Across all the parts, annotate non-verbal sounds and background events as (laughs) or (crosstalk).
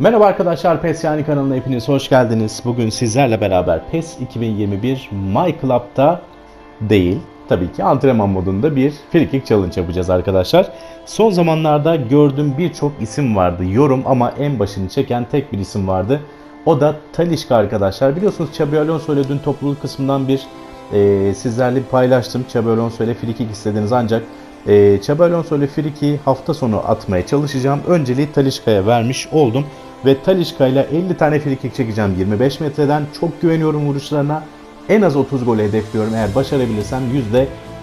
Merhaba arkadaşlar PES Yani kanalına hepiniz hoş geldiniz. Bugün sizlerle beraber PES 2021 My Club'da değil, tabii ki antrenman modunda bir free kick challenge yapacağız arkadaşlar. Son zamanlarda gördüğüm birçok isim vardı yorum ama en başını çeken tek bir isim vardı. O da Talişka arkadaşlar. Biliyorsunuz Xabi Alonso ile dün topluluk kısmından bir e, sizlerle paylaştım. Xabi Alonso ile free kick istediniz ancak e, Xabi Alonso ile free kick'i hafta sonu atmaya çalışacağım. Önceliği Talişka'ya vermiş oldum. Ve Talişka ile 50 tane free kick çekeceğim 25 metreden. Çok güveniyorum vuruşlarına. En az 30 gol hedefliyorum. Eğer başarabilirsem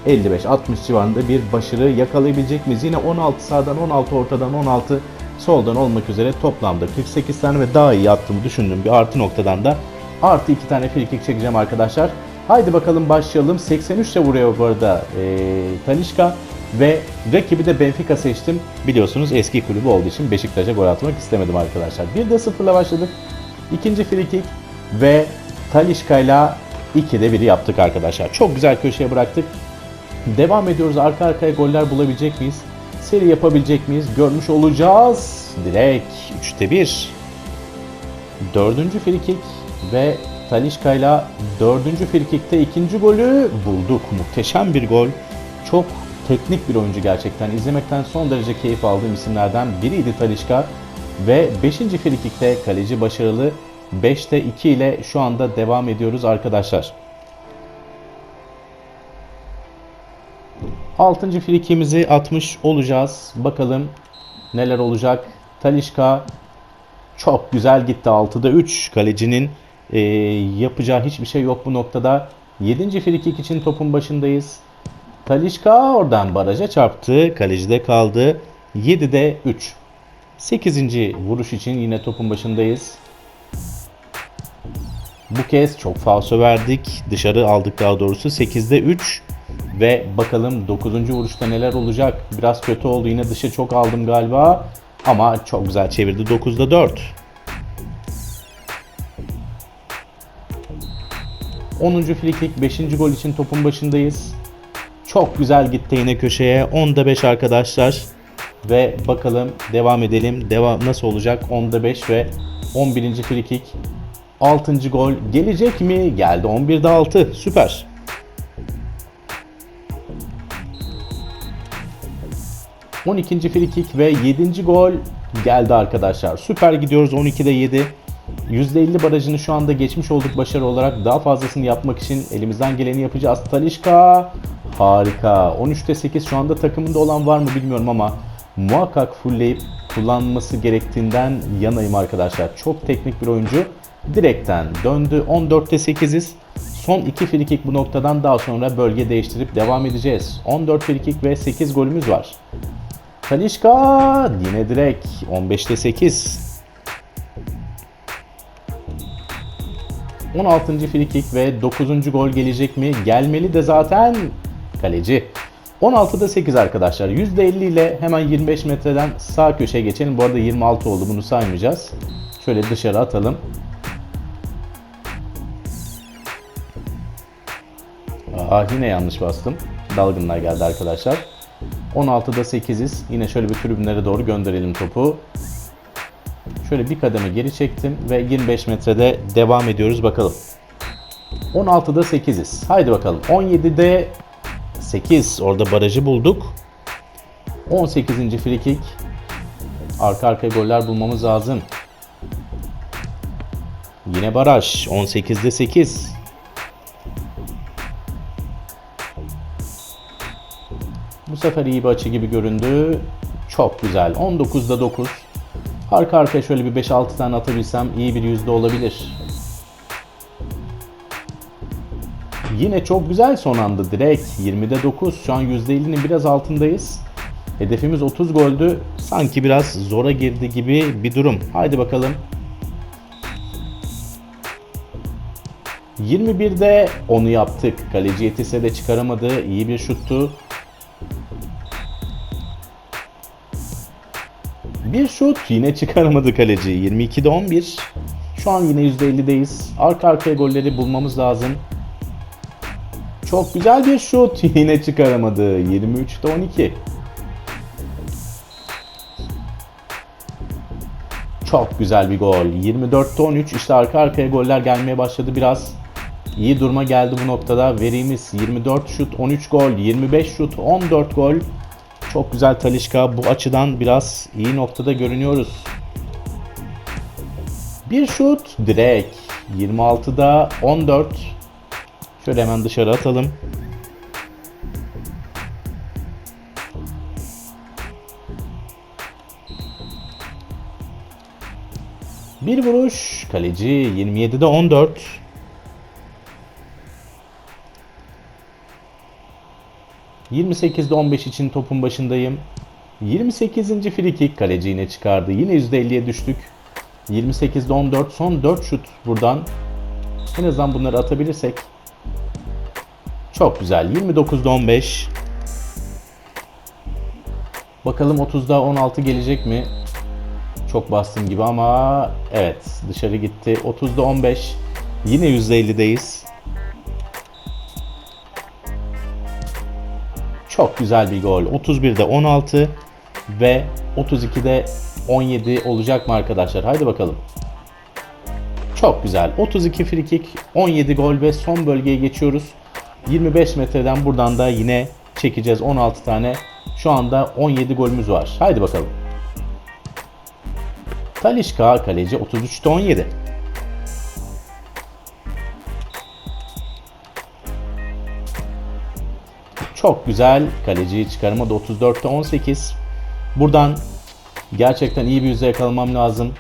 %55-60 civarında bir başarı yakalayabilecek miyiz? Yine 16 sağdan 16 ortadan 16 soldan olmak üzere toplamda 48 tane ve daha iyi attığımı düşündüğüm bir artı noktadan da artı 2 tane free kick çekeceğim arkadaşlar. Haydi bakalım başlayalım. 83 ile vuruyor bu arada e, Talişka ve rakibi de Benfica seçtim. Biliyorsunuz eski kulübü olduğu için Beşiktaş'a gol atmak istemedim arkadaşlar. Bir de sıfırla başladık. İkinci free kick ve Talişka ile 2'de 1'i yaptık arkadaşlar. Çok güzel köşeye bıraktık. Devam ediyoruz. Arka arkaya goller bulabilecek miyiz? Seri yapabilecek miyiz? Görmüş olacağız. Direkt 3'te 1. Dördüncü free kick ve Talişka'yla dördüncü free kickte ikinci golü bulduk. Muhteşem bir gol. Çok teknik bir oyuncu gerçekten. İzlemekten son derece keyif aldığım isimlerden biriydi Talişka. Ve 5. free kickte kaleci başarılı. 5'te 2 ile şu anda devam ediyoruz arkadaşlar. 6. frikimizi atmış olacağız. Bakalım neler olacak. Talişka çok güzel gitti 6'da 3. Kalecinin e, yapacağı hiçbir şey yok bu noktada. 7. frikik için topun başındayız. Talişka oradan baraja çarptı. Kalecide kaldı. 7'de 3. 8. vuruş için yine topun başındayız. Bu kez çok falso verdik. Dışarı aldık daha doğrusu. 8'de 3. Ve bakalım 9. vuruşta neler olacak. Biraz kötü oldu. Yine dışı çok aldım galiba. Ama çok güzel çevirdi. 9'da 4. 10. frikik 5. gol için topun başındayız. Çok güzel gitti yine köşeye. 10'da 5 arkadaşlar. Ve bakalım devam edelim. Devam nasıl olacak? 10'da 5 ve 11. frikik. 6. gol gelecek mi? Geldi 11'de 6. Süper. On ikinci frikik ve 7. gol geldi arkadaşlar. Süper gidiyoruz 12'de 7. %50 barajını şu anda geçmiş olduk başarı olarak. Daha fazlasını yapmak için elimizden geleni yapacağız. Talişka harika. 13'te 8 şu anda takımında olan var mı bilmiyorum ama muhakkak fullleyip kullanması gerektiğinden yanayım arkadaşlar. Çok teknik bir oyuncu. Direkten döndü. 14'te 8'iz. Son 2 frikik bu noktadan daha sonra bölge değiştirip devam edeceğiz. 14 frikik ve 8 golümüz var. Talişka yine direkt 15'te 8. 16. frikik ve 9. gol gelecek mi? Gelmeli de zaten kaleci. 16'da 8 arkadaşlar. %50 ile hemen 25 metreden sağ köşeye geçelim. Bu arada 26 oldu bunu saymayacağız. Şöyle dışarı atalım. Aa, yine yanlış bastım. Dalgınlar geldi arkadaşlar. 16'da 8'iz. Yine şöyle bir tribünlere doğru gönderelim topu. Şöyle bir kademe geri çektim ve 25 metrede devam ediyoruz bakalım. 16'da 8'iz. Haydi bakalım. 17'de 8. Orada barajı bulduk. 18. free kick. Arka arkaya goller bulmamız lazım. Yine baraj. 18'de 8. Bu sefer iyi bir açı gibi göründü. Çok güzel. 19'da 9. Arka arkaya şöyle bir 5-6 tane atabilsem iyi bir yüzde olabilir. Yine çok güzel son anda direkt 20'de 9. Şu an %50'nin biraz altındayız. Hedefimiz 30 goldü. Sanki biraz zora girdi gibi bir durum. Haydi bakalım. 21'de onu yaptık. Kaleci yetişse de çıkaramadı. İyi bir şuttu. Bir şut yine çıkaramadı kaleci. 22'de 11. Şu an yine %50'deyiz. Arka arkaya golleri bulmamız lazım. Çok güzel bir şut (laughs) yine çıkaramadı. 23'te 12. Çok güzel bir gol. 24'te 13. İşte arka arkaya goller gelmeye başladı biraz. İyi duruma geldi bu noktada. Verimiz 24 şut, 13 gol, 25 şut, 14 gol. Çok güzel Talişka. Bu açıdan biraz iyi noktada görünüyoruz. Bir şut direkt. 26'da 14. Şöyle hemen dışarı atalım. Bir vuruş. Kaleci 27'de 14. ...28'de 15 için topun başındayım. 28. frikik kaleci yine çıkardı. Yine %50'ye düştük. 28'de 14 son 4 şut buradan. En azından bunları atabilirsek. Çok güzel. 29'da 15. Bakalım 30'da 16 gelecek mi? Çok bastım gibi ama evet dışarı gitti. 30'da 15. Yine %50'deyiz. Çok güzel bir gol. 31'de 16 ve 32'de 17 olacak mı arkadaşlar? Haydi bakalım. Çok güzel. 32 frikik, 17 gol ve son bölgeye geçiyoruz. 25 metreden buradan da yine çekeceğiz 16 tane. Şu anda 17 golümüz var. Haydi bakalım. Talişka kaleci 33'te 17. Çok güzel. Kaleci çıkarıma da 34'te 18. Buradan gerçekten iyi bir yüzde yakalamam lazım.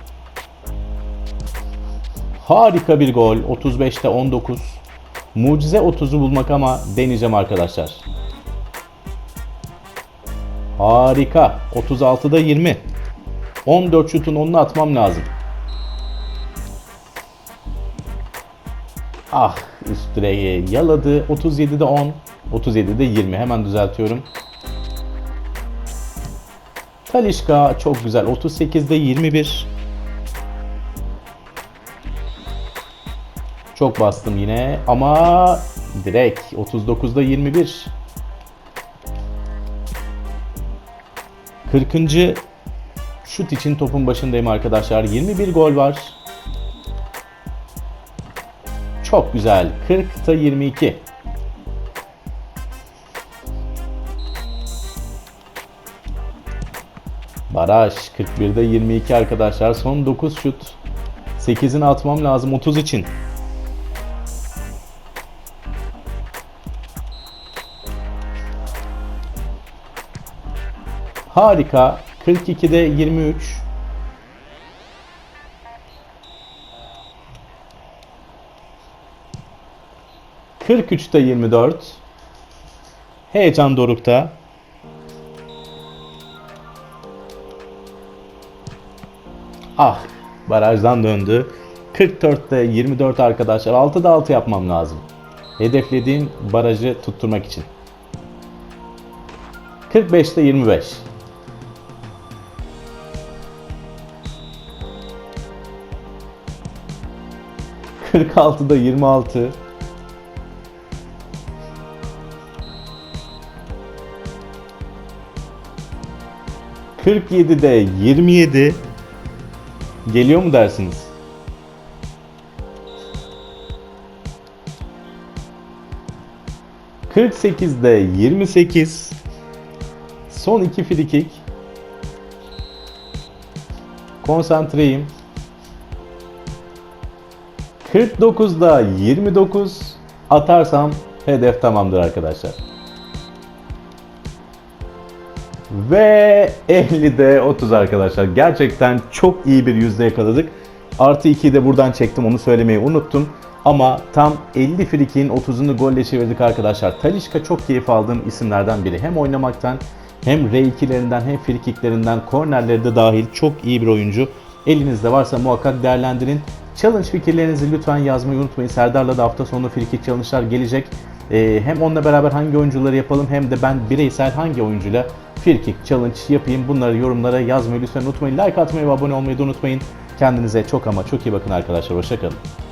Harika bir gol. 35'te 19. Mucize 30'u bulmak ama deneyeceğim arkadaşlar. Harika. 36'da 20. 14 şutun 10'unu atmam lazım. Ah üst direğe yaladı. 37'de 10. 37'de 20. Hemen düzeltiyorum. Talişka çok güzel. 38'de 21. Çok bastım yine ama direkt 39'da 21. 40. şut için topun başındayım arkadaşlar. 21 gol var. Çok güzel. 40'ta 22. Baraj 41'de 22 arkadaşlar. Son 9 şut. 8'ini atmam lazım 30 için. Harika. 42'de 23. ...43'te 24... ...heyecan dorukta... Ah barajdan döndü. 44'te 24 arkadaşlar. 6'da 6 yapmam lazım. Hedeflediğim barajı tutturmak için. 45'te 25. ...46'da 26... ...47'de 27... Geliyor mu dersiniz? ...48'de 28... ...son iki frikik... ...konsantreyim... ...49'da 29... ...atarsam hedef tamamdır arkadaşlar. Ve 50'de 30 arkadaşlar. Gerçekten çok iyi bir yüzde yakaladık. Artı 2'yi de buradan çektim onu söylemeyi unuttum. Ama tam 50 frikiğin 30'unu golle çevirdik arkadaşlar. Talişka çok keyif aldığım isimlerden biri. Hem oynamaktan hem R2'lerinden hem frikiklerinden kornerleri de dahil çok iyi bir oyuncu. Elinizde varsa muhakkak değerlendirin. Challenge fikirlerinizi lütfen yazmayı unutmayın. Serdar'la da hafta sonu frikik challenge'lar gelecek. Ee, hem onunla beraber hangi oyuncuları yapalım hem de ben bireysel hangi oyuncuyla Free Challenge yapayım. Bunları yorumlara yazmayı lütfen unutmayın. Like atmayı ve abone olmayı da unutmayın. Kendinize çok ama çok iyi bakın arkadaşlar. Hoşçakalın.